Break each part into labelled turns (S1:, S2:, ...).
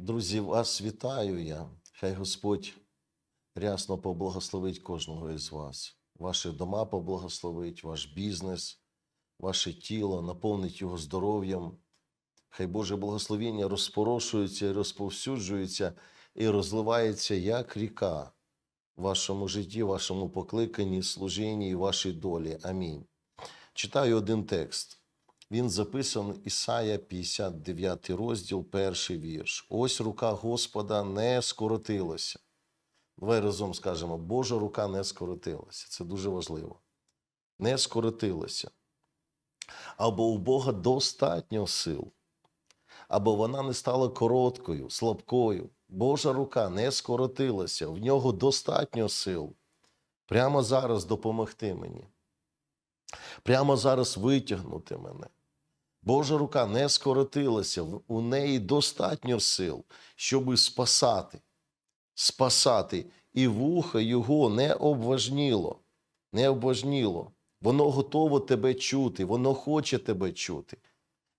S1: Друзі, вас вітаю я. Хай Господь рясно поблагословить кожного із вас. Ваші дома поблагословить, ваш бізнес, ваше тіло, наповнить його здоров'ям. Хай Боже благословіння розпорошується і розповсюджується і розливається як ріка в вашому житті, вашому покликанні, служінні і вашій долі. Амінь. Читаю один текст. Він записаний Ісая, 59 розділ, перший вірш. Ось рука Господа не скоротилася. Давай разом скажемо, Божа рука не скоротилася. Це дуже важливо. Не скоротилася. Або у Бога достатньо сил, або вона не стала короткою, слабкою. Божа рука не скоротилася, в нього достатньо сил. Прямо зараз допомогти мені. Прямо зараз витягнути мене. Божа рука не скоротилася, у неї достатньо сил, щоб спасати, спасати, і вухо його не обважніло, не обважніло. Воно готово тебе чути, воно хоче тебе чути.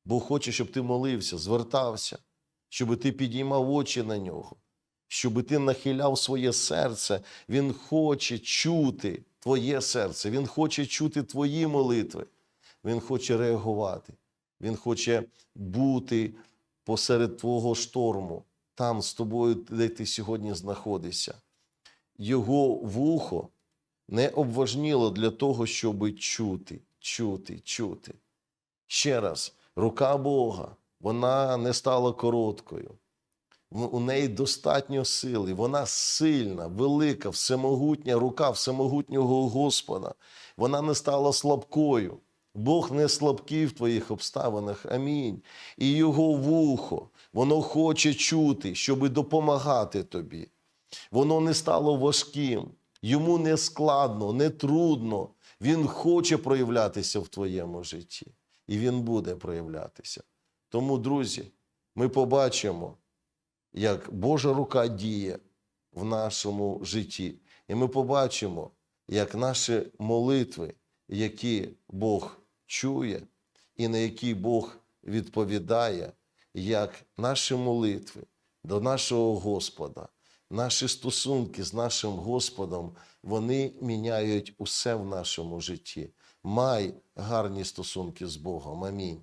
S1: Бо хоче, щоб ти молився, звертався, щоб ти підіймав очі на нього, щоб ти нахиляв своє серце. Він хоче чути твоє серце, він хоче чути твої молитви, він хоче реагувати. Він хоче бути посеред твого шторму, там з тобою, де ти сьогодні знаходишся. Його вухо не обважніло для того, щоб чути, чути, чути. Ще раз, рука Бога, вона не стала короткою. У неї достатньо сили, вона сильна, велика, всемогутня рука всемогутнього Господа. Вона не стала слабкою. Бог не слабкий в твоїх обставинах. Амінь. І його вухо, воно хоче чути, щоб допомагати тобі. Воно не стало важким, йому не складно, не трудно. Він хоче проявлятися в твоєму житті, і він буде проявлятися. Тому, друзі, ми побачимо, як Божа рука діє в нашому житті. І ми побачимо, як наші молитви, які Бог чує, і на які Бог відповідає, як наші молитви до нашого Господа, наші стосунки з нашим Господом, вони міняють усе в нашому житті. Май гарні стосунки з Богом. Амінь.